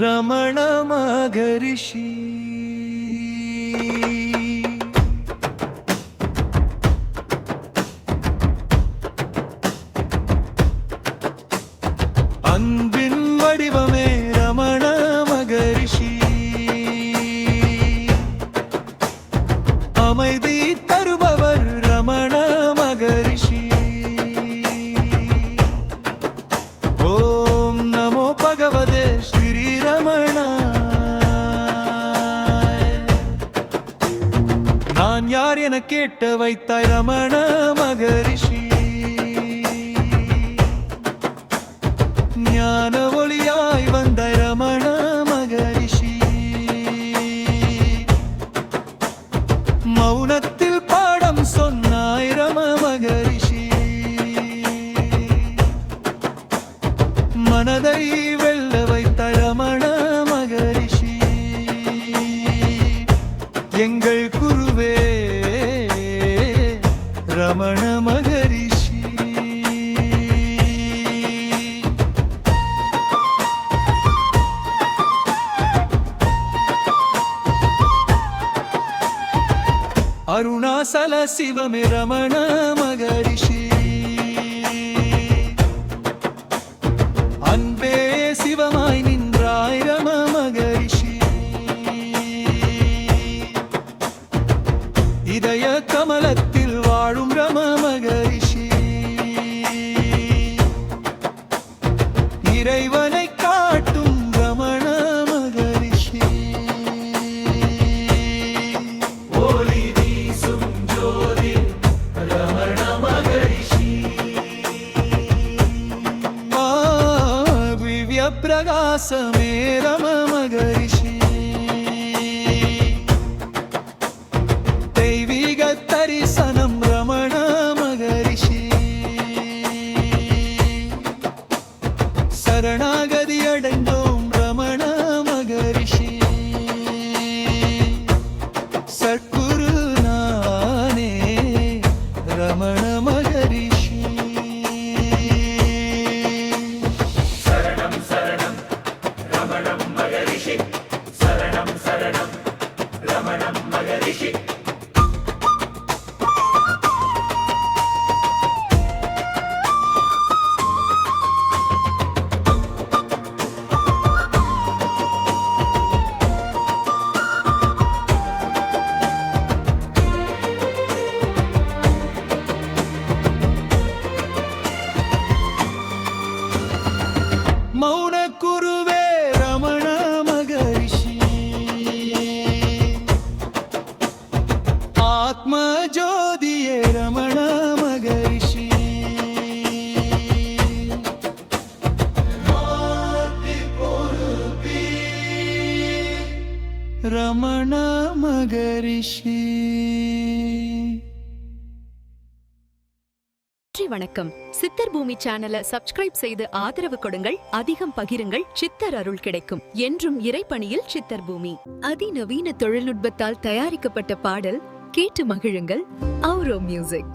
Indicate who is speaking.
Speaker 1: ரமண மகரிஷி அன்பின் வடிவமே ரமண மகரிஷி அமைதி யார் என கேட்ட வைத்தாய் ரமண மகரிஷி? ஞானம் அருணாசல சிவமே ரமண மகரிஷி. அன்பே சிவமாய் நின்றாய் ரம மகரிஷி. இதய கமலத்தில் வாழும் ரம மகரிஷி. இறைவன் திவ்ய பிரகாசமே ரம மகரிஷி தெய்வீக தரிசனம் ரமண மகரிஷி சரணாகதி அடைந்தோம் ரமண மகரிஷி சற்குரு ஆத்ம ஜோதியே ரமண மகரிஷி. ரமண மகரிஷி.
Speaker 2: நன்றி வணக்கம். சித்தர் பூமி சேனலை சப்ஸ்கிரைப் செய்து ஆதரவு கொடுங்கள் அதிகம் பகிருங்கள் சித்தர் அருள் கிடைக்கும். என்றும் இறைப்பணியில் சித்தர் பூமி. அதிநவீன தொழில்நுட்பத்தால் தயாரிக்கப்பட்ட பாடல் கேட்டு மகிழுங்கள் ஆரோ மியூசிக்